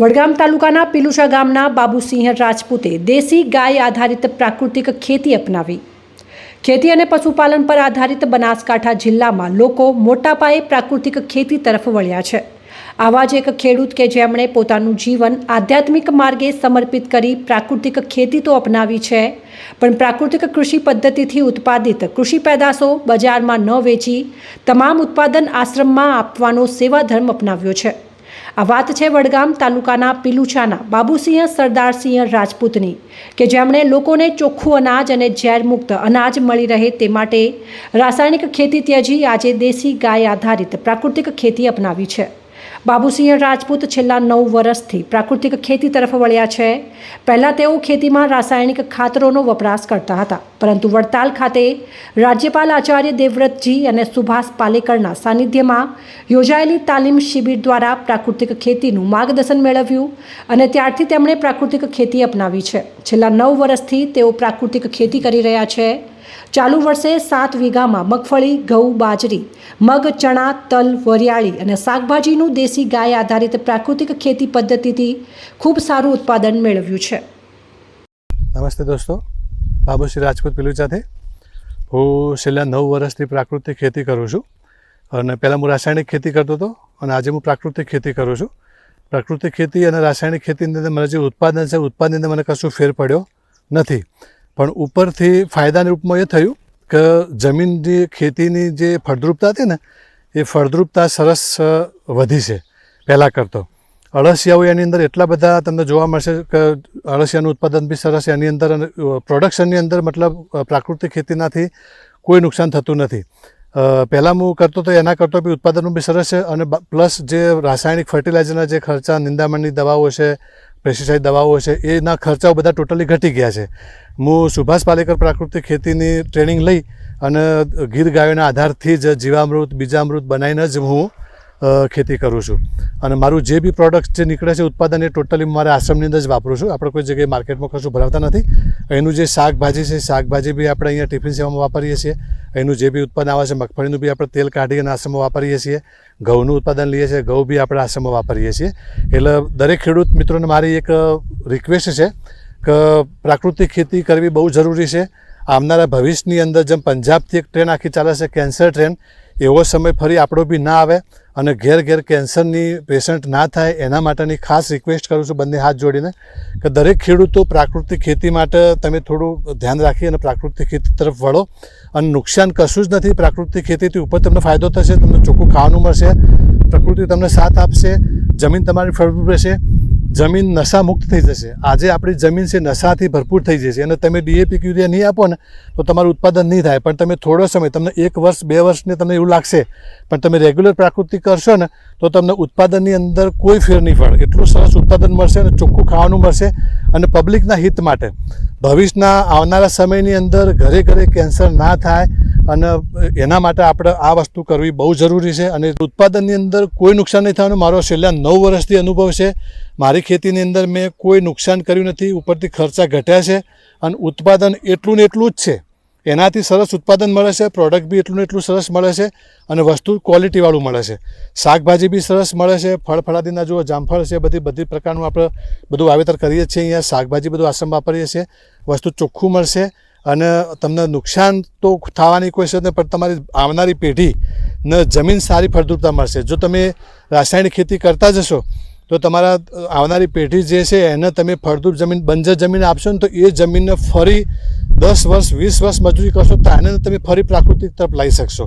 વડગામ તાલુકાના પિલુશા ગામના બાબુસિંહ રાજપૂતે દેશી ગાય આધારિત પ્રાકૃતિક ખેતી અપનાવી. ખેતી અને પશુપાલન પર આધારિત બનાસકાંઠા જિલ્લામાં લોકો મોટા પાયે પ્રાકૃતિક ખેતી તરફ વળ્યા છે. આવા જ એક ખેડૂત કે જેમણે પોતાનું જીવન આધ્યાત્મિક માર્ગે સમર્પિત કરી પ્રાકૃતિક ખેતી તો અપનાવી છે, પણ પ્રાકૃતિક કૃષિ પદ્ધતિથી ઉત્પાદિત કૃષિ પેદાશો બજારમાં ન વેચી, તમામ ઉત્પાદન આશ્રમમાં આપવાનો સેવાધર્મ અપનાવ્યો છે. આ વાત છે વડગામ તાલુકાના પીલુચાના બાબુસિંહ સરદારસિંહ રાજપૂતની કે જેમણે લોકોને ચોખ્ખું અનાજ અને ઝેરમુક્ત અનાજ મળી રહે તે માટે રાસાયણિક ખેતી ત્યજી આજે દેશી ગાય આધારિત પ્રાકૃતિક ખેતી અપનાવી છે. બાબુસિંહ રાજપૂત છેલ્લા નવ વર્ષથી પ્રાકૃતિક ખેતી તરફ વળ્યા છે. પહેલાં તેઓ ખેતીમાં રાસાયણિક ખાતરોનો વપરાશ કરતા હતા, પરંતુ વડતાલ ખાતે રાજ્યપાલ આચાર્ય દેવવ્રતજી અને સુભાષ પાલેકરના સાનિધ્યમાં યોજાયેલી તાલીમ શિબિર દ્વારા પ્રાકૃતિક ખેતીનું માર્ગદર્શન મેળવ્યું અને ત્યારથી તેમણે પ્રાકૃતિક ખેતી અપનાવી છે. છેલ્લા નવ વર્ષથી તેઓ પ્રાકૃતિક ખેતી કરી રહ્યા છે. ચાલુ વર્ષે સાત વીઘામાં મગફળી, ઘઉં, બાજરી, મગ, ચણા, તલ, વરિયાળી અને શાકભાજીનું દેશી ગાય આધારિત પ્રાકૃતિક ખેતી પદ્ધતિથી ખૂબ સારું ઉત્પાદન મેળવ્યું છે. નમસ્તે દોસ્તો. બાબુશ્રી રાજપૂત પિલુચાથી હું છેલ્લા નવ વર્ષથી પ્રાકૃતિક ખેતી કરું છું અને પહેલાં હું રાસાયણિક ખેતી કરતો હતો અને આજે હું પ્રાકૃતિક ખેતી કરું છું. પ્રાકૃતિક ખેતી અને રાસાયણિક ખેતીની અંદર મને જે ઉત્પાદન છે, ઉત્પાદનની અંદર મને કશું ફેર પડ્યો નથી. પણ ઉપરથી ફાયદાના રૂપમાં એ થયું કે જમીનની ખેતીની જે ફળદ્રુપતા હતી ને, એ ફળદ્રુપતા સરસ વધી છે પહેલાં કરતો. અળસિયાઓ એની અંદર એટલા બધા તમને જોવા મળશે કે અળસિયાનું ઉત્પાદન બી સરસ એની અંદર પ્રોડક્શનની અંદર મતલબ પ્રાકૃતિક ખેતીનાથી કોઈ નુકસાન થતું નથી. પહેલાં હું કરતો તો એના કરતો બી ઉત્પાદનો બી સરસ છે અને પ્લસ જે રાસાયણિક ફર્ટિલાઇઝરના જે ખર્ચા, નિંદામણની દવાઓ છે પેસ્ટિસાઇડ દવાઓ છે એના ખર્ચાઓ બધા ટોટલી ઘટી ગયા છે. હું સુભાષ પાલેકર પ્રાકૃતિક ખેતીની ટ્રેનિંગ લઈ અને ગીર ગાયોના આધારથી જ જીવામૃત, બીજામૃત બનાવીને જ હું ખેતી કરું છું. અને મારું જે બી પ્રોડક્ટ જે નીકળે છે, ઉત્પાદન એ ટોટલી મારા આશ્રમની અંદર જ વાપરું છું. આપણે કોઈ જગ્યાએ માર્કેટમાં કશું ભરાવતા નથી. એનું જે શાકભાજી છે, શાકભાજી બી આપણે અહીંયા ટિફિન સેવામાં વાપરીએ છીએ. એનું જે બી ઉત્પાદન આવે છે, મગફળીનું બી આપણે તેલ કાઢી અને આશ્રમમાં વાપરીએ છીએ. ઘઉંનું ઉત્પાદન લઈએ છીએ, ઘઉં બી આપણે આશ્રમમાં વાપરીએ છીએ. એટલે દરેક ખેડૂત મિત્રોને મારી એક રિક્વેસ્ટ છે કે પ્રાકૃતિક ખેતી કરવી બહુ જરૂરી છે. આવનારા ભવિષ્યની અંદર જેમ પંજાબથી એક ટ્રેન આખી ચાલે છે કેન્સર ટ્રેન એવો સમય ફરી આપણો બી ના આવે. અને ઘેર ઘેર કેન્સરની પેશન્ટ ના થાય, એના માટેની ખાસ રિક્વેસ્ટ કરું છું બંને હાથ જોડીને કે દરેક ખેડૂતો પ્રાકૃતિક ખેતી માટે તમે થોડું ધ્યાન રાખી અને પ્રાકૃતિક ખેતી તરફ વળો. અને નુકસાન કશું જ નથી, પ્રાકૃતિક ખેતીથી ઉપર તમને ફાયદો થશે, તમને ચોખ્ખું ખાવાનું મળશે, પ્રકૃતિ તમને સાથ આપશે, જમીન તમારી ફળદ્રુપ રહેશે. જમીન નશા મુક્ત થઈ જશે. આજે આપણી જમીન છે નશાથી ભરપૂર થઈ જશે અને તમે ડીએપી યુરિયા નહીં આપો ને, તો તમારું ઉત્પાદન નહીં થાય. પણ તમે થોડો સમય, તમને એક વર્ષ, બે વર્ષને તમને એવું લાગશે. પણ તમે રેગ્યુલર પ્રાકૃતિક કરશો ને, તો તમને ઉત્પાદનની અંદર કોઈ ફેર નહીં પડે એટલું સરસ ઉત્પાદન મળશે અને ચોખ્ખું ખાવાનું મળશે અને પબ્લિકના હિત માટે. ભવિષ્યના, આવનારા સમયની અંદર ઘરે ઘરે કેન્સર ના થાય અને એના માટે આપણે આ વસ્તુ કરવી બહુ જરૂરી છે. અને ઉત્પાદનની અંદર કોઈ નુકસાન નહીં થવાનું. મારો છેલ્લા નવ વર્ષથી અનુભવ છે. મારી ખેતીની અંદર મેં કોઈ નુકસાન કર્યું નથી, ઉપરથી ખર્ચા ઘટ્યા છે અને ઉત્પાદન એટલું ને એટલું જ છે. એનાથી સરસ ઉત્પાદન મળે છે પ્રોડક્ટ બી એટલું ને એટલું સરસ મળે છે અને વસ્તુ ક્વોલિટીવાળું મળે છે. શાકભાજી બી સરસ મળે છે, ફળ ફળાદીના જુઓ, જામફળ છે, બધી બધી પ્રકારનું આપણે બધું વાવેતર કરીએ છીએ. અહીંયા શાકભાજી બધું આસમ વાપરીએ છીએ. વસ્તુ ચોખ્ખું મળશે અને તમને નુકસાન તો થવાની કોઈ છે પણ તમારી આવનારી પેઢીને જમીન સારી ફળદ્રુપતા મળશે. જો તમે રાસાયણિક ખેતી કરતા જશો તો તમારા આવનારી પેઢી જે છે, એને તમે ફળદ્રુપ જમીન, બંજર જમીન આપશો ને તો એ જમીનને ફરી દસ વર્ષ, વીસ વર્ષ મજૂરી કરશો તો એને તમે ફરી પ્રાકૃતિક તરફ લઈ શકશો.